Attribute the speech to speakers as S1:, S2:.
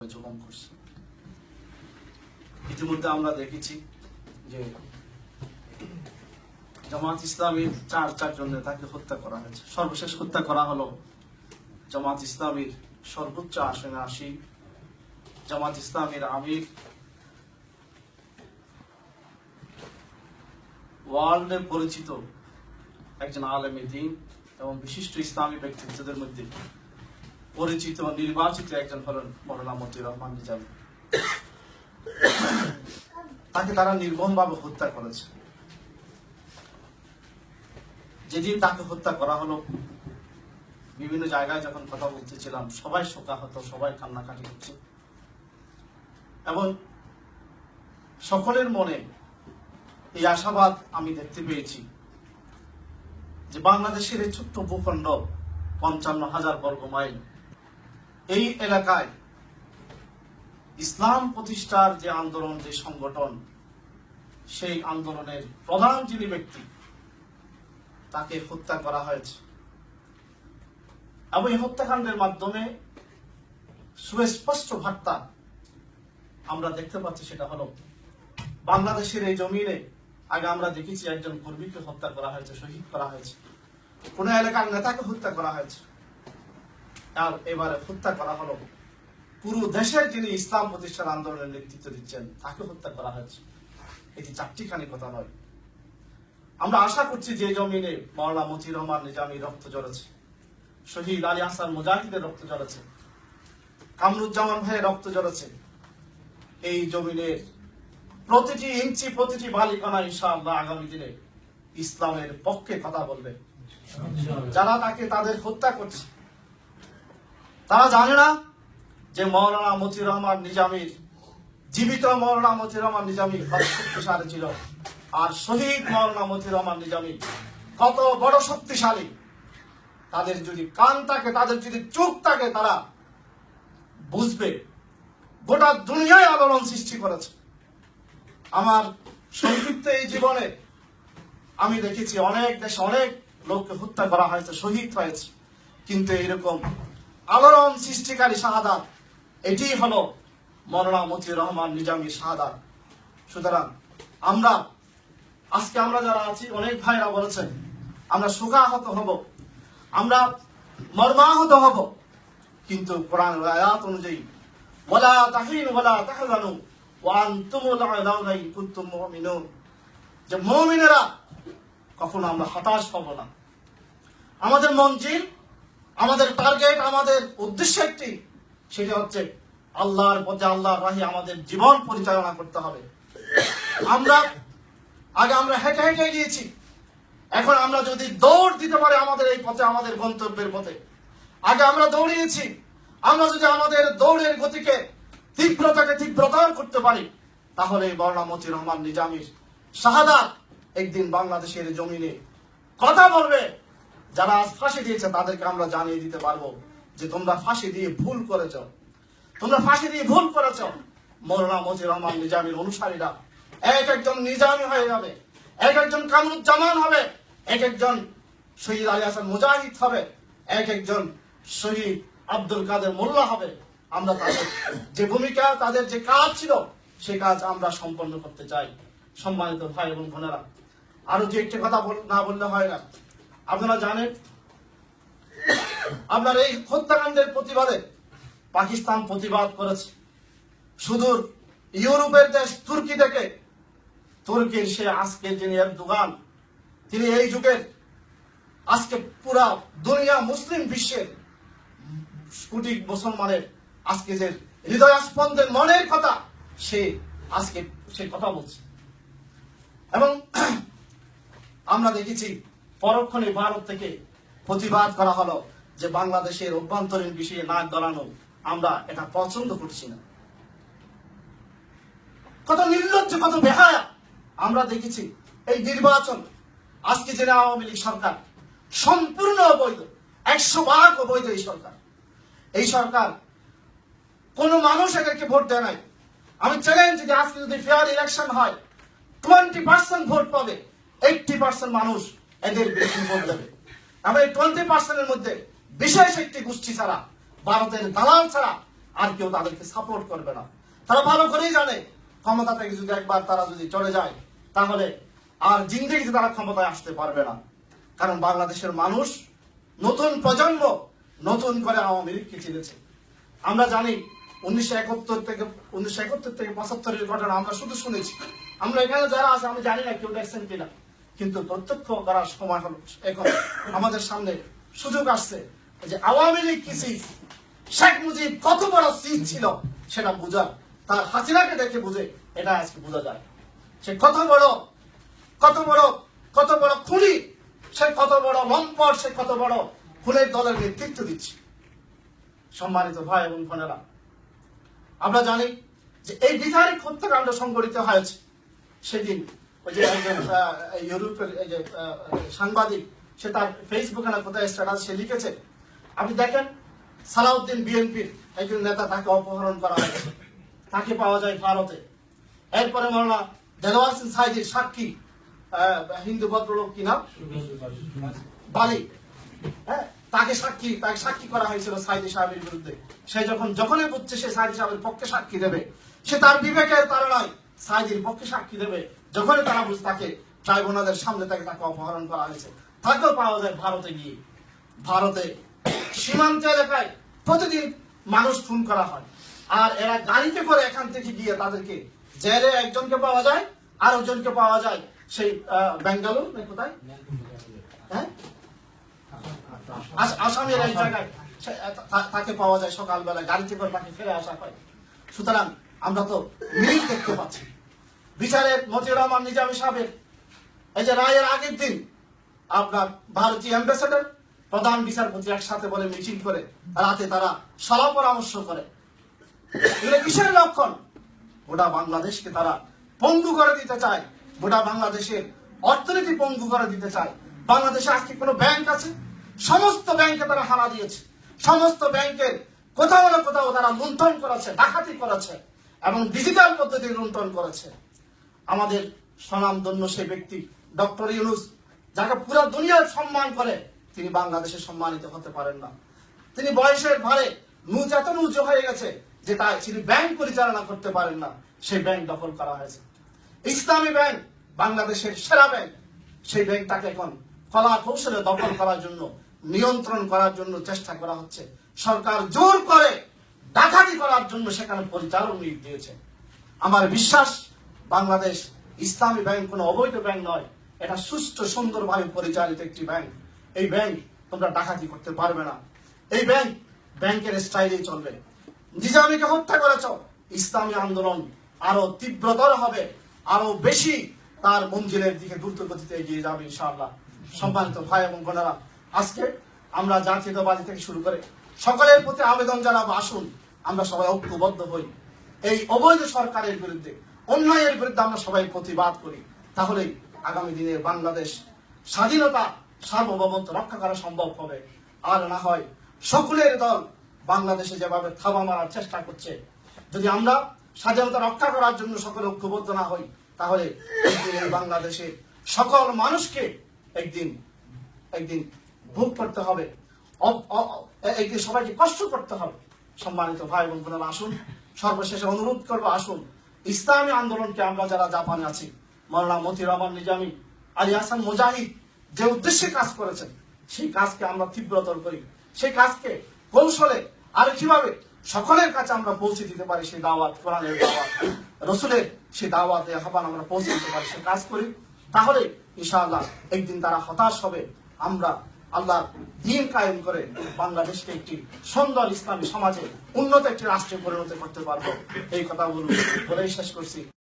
S1: জুলুম করছে ইতিমধ্যে আমরা দেখেছি যে জামাত ইসলামীর চার চারজন নেতাকে হত্যা করা হয়েছে। সর্বশেষ হত্যা করা হলো জামাত ইসলামীর সর্বোচ্চ আসনে আসি জামাত ইসলামীর আমির ওয়ার্ল্ডে পরিচিত একজন আলেমী দিন এবং বিশিষ্ট ইসলামী ব্যক্তিত্বদের মধ্যে পরিচিত নির্বাচিত একজন হলেন মৌলানা মতিউর রহমান নিজামী। তাকে তারা নির্মম নির্মমভাবে হত্যা করেছে। যেদিন তাকে হত্যা করা হলো, বিভিন্ন জায়গায় যখন কথা বলতেছিলাম, সবাই শোকাহত, সবাই কান্নাকাটি করছে। এবং সকলের মনে এই আশাবাদ আমি দেখতে পেয়েছি যে বাংলাদেশের এই ছোট্ট ভূখণ্ড পঞ্চান্ন হাজার বর্গ মাইল এই এলাকায় ইসলাম প্রতিষ্ঠার যে আন্দোলন, যে সংগঠন, সেই আন্দোলনের প্রধান যিনি ব্যক্তি, তাকে হত্যা করা হয়েছে। এবং এই হত্যাকাণ্ডের মাধ্যমে সুস্পষ্ট বার্তা আমরা দেখতে পাচ্ছি, সেটা হলো বাংলাদেশের এই জমিনে, আগে আমরা দেখেছি একজন কর্মীকে হত্যা করা হয়েছে, শহীদ করা হয়েছে। কোন এলাকার নেতাকে হত্যা করা হয়েছে। আর এবারে হত্যা করা হলো। পুরো দেশে যিনি ইসলাম প্রতিষ্ঠার আন্দোলনের নেতৃত্ব দিচ্ছেন, তাকে হত্যা করা হয়েছে। এটি চারটিখানি কথা নয়। আমরা আশা করছি যে জমিনে মাওলানা মতির রহমান নিজামী রক্ত ঝরেছে। শহীদ আলী হাসান মুজাহিদের রক্ত ঝরেছে। কামরুজ্জামান ভাইয়ের রক্ত ঝরেছে। এই জমিনের প্রতিটি ইঞ্চি, প্রতিটি বালিকণা ইনশাআল্লাহ আগামী দিনে ইসলামের পক্ষে কথা বলবে। যারা তাকে তাদের হত্যা করছে তারা জানে না যে মৌলানা মতিউর রহমান নিজামীর, জীবিত মৌলানা মতিউর রহমান নিজামী কত শক্তিশালী ছিল। আর শহীদ মৌলানা মতিউর রহমান নিজামী কত বড় শক্তিশালী। তাদের যদি কান থাকে, তাদের যদি চোখ থাকে, তারা বুঝবে। গোটা দুনিয়ায় আলোড়ন সৃষ্টি করেছে। আমার সংক্ষিপ্ত এই জীবনে আমি দেখেছি অনেক দেশে অনেক লোককে হত্যা করা হয়েছে, শহীদ হয়েছে। কিন্তু এইরকম আলোড়ন সৃষ্টিকারী শাহাদাত। এটি হলো মরনা মতিউর রহমান নিজামী শাহাদাত। সুতরাং আমরা, আজকে আমরা যারা আছি, অনেক ভাইরা বলেছেন, আমরা শোকাহত হব, আমরা মর্মাহত হব। কিন্তু কোরআন আয়াত অনুযায়ী, ওয়ালা তাহিন ওয়ালা তাহজানু, ওয়া আনতুমুল আ'লাউনা ইন কুনতুম মুমিনুন। যে মুমিনেরা কখনো আমরা হতাশ হব না। আমাদের মন মঞ্জিল আমাদের টার্গেট আমাদের উদ্দেশ্য একটি, সেটা হচ্ছে আল্লাহর পথে আল্লাহর রাহে আমাদের জীবন পরিচালনা করতে হবে। আমরা, আগে আমরা হেঁটে হেঁটে গিয়েছি এখন আমরা যদি দৌড় দিতে পারি আমাদের এই পথে, আমাদের গন্তব্যের পথে, আগে আমরা দৌড়িয়েছি। আমরা যদি আমাদের দৌড়ের গতিকে তীব্রতাকে তীব্রতর করতে পারি, তাহলে বর্ণা মতির রহমান নিজামির শাহাদাত একদিন বাংলাদেশের জমিনে কথা বলবে। যারা আজ ফাঁসি দিয়েছে, তাদেরকে আমরা জানিয়ে দিতে পারব যে তোমরা ফাঁসি দিয়ে ভুল করেছ। তোমরা ফাঁসি দিয়ে ভুল করেছ। মৌলানা মজির রহমান নিজামীর অনুসারীরা এক একজন নিজামি হয়ে যাবে, এক একজন কামরুজ্জামান হবে, এক একজন শহীদ আলী হাসান মুজাহিদ হবে, এক একজন শহীদ আব্দুল কাদের মোল্লা হবে। আমরা তাদের যে ভূমিকা, তাদের যে কাজ ছিল, সে কাজ আমরা সম্পন্ন করতে চাই। সম্মানিত ভাই এবং বোনেরা, আরও যে একটি কথা না বললে হয় না। আপনারা জানেন, আপনার এই হত্যাকাণ্ডের প্রতিবাদে পাকিস্তান প্রতিবাদ করেছে। সুদূর ইউরোপের দেশ তুর্কি থেকে, তুর্কির সে আজকে যিনি এরদোগান তিনি এই যুগের আজকে পুরা দুনিয়া মুসলিম বিশ্বের কোটি মুসলমানের আজকে যে হৃদয় স্পন্দের মনের কথা, সে আজকে সে কথা বলছে। এবং আমরা দেখেছি পরক্ষণে ভারত থেকে প্রতিবাদ করা হলো যে বাংলাদেশের অভ্যন্তরীণ বিষয়ে নাক গলানো আমরা এটা পছন্দ করছি না। কত নির্লজ্জ, কত বেহায়া আমরা দেখেছি এই নির্বাচন। আজকে যে আওয়ামী লীগ সরকার সম্পূর্ণ অবৈধ, একশো ভাগ অবৈধ এই সরকার। এই সরকার কোন মানুষ এদেরকে ভোট দেয় নাই। আমি চ্যালেঞ্জ যে আজকে যদি ফেয়ার ইলেকশন হয় টোয়েন্টি পার্সেন্ট ভোট পাবে এইটটি পার্সেন্ট মানুষ। এদের ভোট দেবে। আমরা এই টোয়েন্টি পার্সেন্টের মধ্যে বিশেষ একটি গোষ্ঠী ছাড়া, ভারতের দালাল ছাড়া আর কেউ তাদেরকে সাপোর্ট করবে না। তারা ভালো করেই জানে, ক্ষমতা থেকে যদি একবার তারা যদি চলে যায়, তাহলে আর জিন্দিগিতে তারা ক্ষমতায় আসতে পারবে না। কারণ বাংলাদেশের মানুষ নতুন প্রজন্ম নতুন করে আওয়ামী লীগকে চিনেছে। আমরা জানি উনিশশো একাত্তর থেকে, উনিশশো একাত্তর থেকে পঁচাত্তরের ঘটনা আমরা শুধু শুনেছি। আমরা এখানে যারা আছে, আমি জানি না কেউ দেখছেন কিনা। কিন্তু প্রত্যক্ষ করার সময় হলো এখন আমাদের সামনে সুযোগ আসছে যে আওয়ামী লীগ কি চিজ শেখ মুজিব কত বড় চিজ ছিল সেটা বোঝার তার হাসিনাকে দেখে বুঝে এটা আজকে বোঝা যায়। সে কত বড় কত বড় কত বড় খুনি, সে কত বড় লম্পট, সে কত বড় খুনের দলের নেতৃত্ব দিচ্ছে। সম্মানিত ভাই এবং বোনেরা, আমরা জানি যে এই বিচারিক হত্যাকাণ্ড সংগঠিত হয়েছে সেদিন ইউরোপের সাংবাদিক, সে তার ফেসবুকে না কোথায় স্ট্যাটাস সে লিখেছে। আপনি দেখেন, সালাউদ্দিন বিএনপির একজন নেতা তাকে অপহরণ করা হয়েছে। তাকে পাওয়া যায় ভারতে। এরপরে মরনা দেলোয়ার সিং সাইদির সাক্ষী হিন্দু ভদ্রলোক কি নাম? বালি। হ্যাঁ তাকে সাক্ষী তাকে সাক্ষী করা হয়েছিল সাইদি সাহেবের বিরুদ্ধে। সে যখন, যখনই বুঝছে সে সাইদি সাহেবের পক্ষে সাক্ষী দেবে, সে তার বিবেকের তারণায় সাইদির পক্ষে সাক্ষী দেবে। যখনই তারা বুঝ তাকে ট্রাইব্যুনালের সামনে তাকে তাকে অপহরণ করা হয়েছে, তাকেও পাওয়া যায় ভারতে গিয়ে। ভারতে সীমান্ত এলাকায় প্রতিদিন মানুষ খুন করা হয়। আর এরা গাড়িতে করে এখান থেকে গিয়ে তাদেরকে জেলে একজনকে পাওয়া যায় আর একজনকে পাওয়া যায় সেই বেঙ্গালুরু কোথায়? হ্যাঁ? আসামের এক জায়গায় তাকে পাওয়া যায় সকালবেলা, গাড়িতে করে তাকে ফেলে আসা হয়। সুতরাং আমরা তো মিল দেখতে পাচ্ছি। বিচারের মতিউর রহমান নিজামী সাহেবের এই যে রায়ের আগের দিন আপনার ভারতীয় অ্যাম্বাসেডর প্রধান বিচারপতি একসাথে বলে মিটিং করে, রাতে তারা সলা পরামর্শ করে। এগুলো কিসের লক্ষণ? গোটা বাংলাদেশকে তারা পঙ্গু করে দিতে চায়। গোটা বাংলাদেশের অর্থনীতি পঙ্গু করে দিতে চায়। বাংলাদেশে আজকে কোনো ব্যাংক আছে? সমস্ত ব্যাংকে তারা হারা দিয়েছে। সমস্ত ব্যাংকের কোথাও না কোথাও তারা লুণ্ঠন করেছে, ডাকাতি করেছে এবং ডিজিটাল পদ্ধতি লুণ্ঠন করেছে। আমাদের স্বনামধন্য সেই ব্যক্তি, ডক্টর ইউনুস, যাকে পুরো দুনিয়ার সম্মান করে, তিনি বাংলাদেশে সম্মানিত হতে পারেন না। তিনি বয়সের ভারে নুচ এত উঁচু হয়ে গেছে যে তাই তিনি ব্যাংক পরিচালনা করতে পারেন না। সেই ব্যাংক দখল করা হয়েছে। ইসলামী ব্যাংক, বাংলাদেশের সেরা ব্যাংক, সেই ব্যাংকটাকে এখন কলা কৌশলে দখল করার জন্য, নিয়ন্ত্রণ করার জন্য চেষ্টা করা হচ্ছে। সরকার জোর করে ডাকাতি করার জন্য সেখানে পরিচালক নিয়োগ দিয়েছে। আমার বিশ্বাস বাংলাদেশ ইসলামী ব্যাংক কোনো অবৈধ ব্যাংক নয়। এটা সুস্থ সুন্দরভাবে পরিচালিত একটি ব্যাংক। এই ব্যাংক তোমরা ডাকাতি করতে পারবে না। এই ব্যাংক ব্যাংকের স্টাইলেই চলবে। নিজামীকে হত্যা করেছ। ইসলামী আন্দোলন আরও তীব্রতর হবে। আরও বেশি তার মঞ্জিলের দিকে দ্রুত গতিতে এগিয়ে যাবে ইনশাআল্লাহ। সম্মানিত ভাই এবং বোনেরা, আজকে আমরা জাতীয়তাবাদী থেকে শুরু করে সকলের প্রতি আবেদন জানাব। আসুন, আমরা সবাই ঐক্যবদ্ধ হই। এই অবৈধ সরকারের বিরুদ্ধে অন্যায়ের বিরুদ্ধে আমরা সবাই প্রতিবাদ করি। তাহলে আগামী দিনে বাংলাদেশ স্বাধীনতা, সার্বভৌমত্ব রক্ষা করা সম্ভব হবে। আর না হয় সকলের দল বাংলাদেশে যেভাবে থাবা মারার চেষ্টা করছে, যদি আমরা স্বাধীনতা রক্ষা করার জন্য সকলে ঐক্যবদ্ধ না হই, তাহলে এই সকল মানুষকে একদিন একদিন ভোগ করতে হবে। একদিন সবাইকে কষ্ট করতে হবে। সম্মানিত ভাই বোনেরা, আসুন। সর্বশেষে অনুরোধ করব, আসুন। ইসলামী আন্দোলনকে আমরা যারা জাপানে আছি, মৌলানা মতি রহমান নিজামী, আলী হাসান মুজাহিদ যে উদ্দেশ্যে কাজ করেছেন, সেই কাজকে আমরা তীব্রতর করি। সেই কাজকে কৌশলে আর কীভাবে সকলের কাছে আমরা পৌঁছে দিতে পারি, সেই দাওয়াত, কোরআনের দাওয়াত, রসুলের সেই দাওয়াতে আহ্বান আমরা পৌঁছে দিতে পারি সে কাজ করি। তাহলে ইনশাআল্লাহ একদিন তারা হতাশ হবে, আমরা আল্লাহ দিন কায়েম করে বাংলাদেশকে একটি সুন্দর ইসলামী সমাজে উন্নত একটি রাষ্ট্রে পরিণত করতে পারব। এই কথা বলেই শেষ করছি।